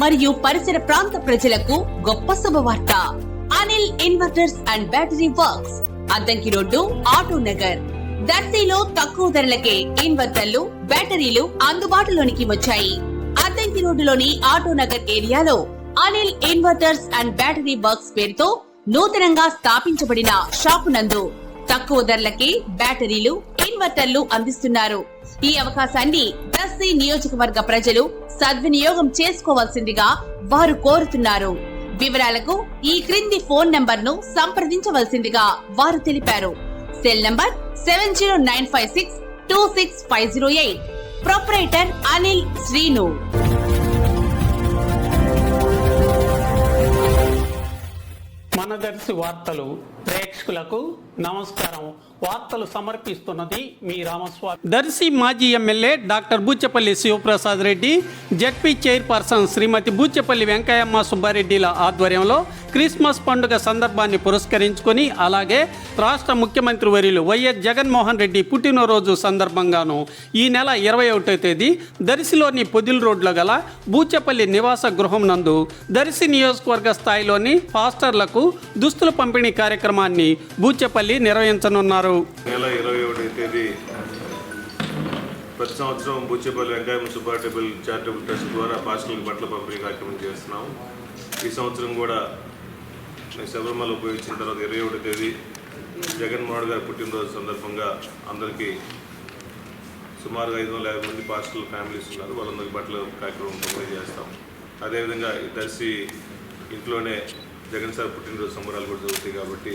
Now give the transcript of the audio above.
మరియు పరిసర ప్రాంత ప్రజలకు గొప్ప శుభవార్త. Anil inverters and battery works Addanki road auto Nagar. దర్శిలో తక్కువ ధరలకే ఇన్వర్టర్లు బ్యాటరీలు అందుబాటులోనికి వచ్చాయి. అద్దంకి రోడ్డులోని ఆటో నగర్ ఏరియాలో Anil inverters and battery works పేరుతో నూతనంగా స్థాపించబడిన షాపు నందు తక్కువ ధరలకే బ్యాటరీలు ఇన్వర్టర్లు అందిస్తున్నారు. ఈ అవకాశాన్ని దర్శి నియోజకవర్గ ప్రజలు సద్వినియోగం చేసుకోవాల్సిందిగా వారు కోరుతున్నారు. వివరాలకు ఈ క్రింది ఫోన్ నంబర్ను సంప్రదించవలసిందిగా వారు తెలిపారు. Cell number seven zero nine five six two six five zero eight. Proprietor Anil Srinu. మనదర్శి వార్తలు ప్రేక్షకులకు నమస్కారం. వార్తలు సమర్పిస్తున్నది మీ రామస్వామి. దర్శి మాజీ MLA doctor Buchepalli Sivaprasad Reddy ZP chairperson Srimathi Buchepalli Venkayyamma సుబ్బారెడ్డిల ఆధ్వర్యంలో క్రిస్మస్ పండుగ సందర్భాన్ని పురస్కరించుకొని అలాగే రాష్ట్ర ముఖ్యమంత్రి వర్యులు వైఎస్ జగన్మోహన్ రెడ్డి పుట్టినరోజు సందర్భంగాను ఈ నెల ఇరవై ఒకటో తేదీ దర్శిలోని పొదిల్ రోడ్లో గల బూచెపల్లి నివాస గృహం నందు దర్శి నియోజకవర్గ స్థాయిలోని పాస్టర్లకు దుస్తుల పంపిణీ కార్యక్రమాన్ని బూచెపల్లి నిర్వహించనున్నారు. నెల ఇరవై ఒకటి తేదీ ప్రతి సంవత్సరం బుచ్చేపల్లి వెంకయ్య సుబ్బారెడ్డి చారిటబుల్ ట్రస్ట్ ద్వారా పాస్టల్కి బట్టల పంపిణీ కార్యక్రమం చేస్తున్నాం. ఈ సంవత్సరం కూడా నేను శబరిమల ఉపయోగించిన తర్వాత ఇరవై ఒకటి తేదీ జగన్మోహన్ గారి పుట్టినరోజు సందర్భంగా అందరికీ సుమారుగా ఐదు వందల యాభై మంది పాస్టల్ ఫ్యామిలీస్ ఉన్నారు. వాళ్ళందరికీ బట్టల కార్యక్రమం పంపిణీ చేస్తాం. అదేవిధంగా ఈ దర్శి ఇంట్లోనే జగన్ సార్ పుట్టినరోజు సంబరాలు కూడా జరుగుతాయి కాబట్టి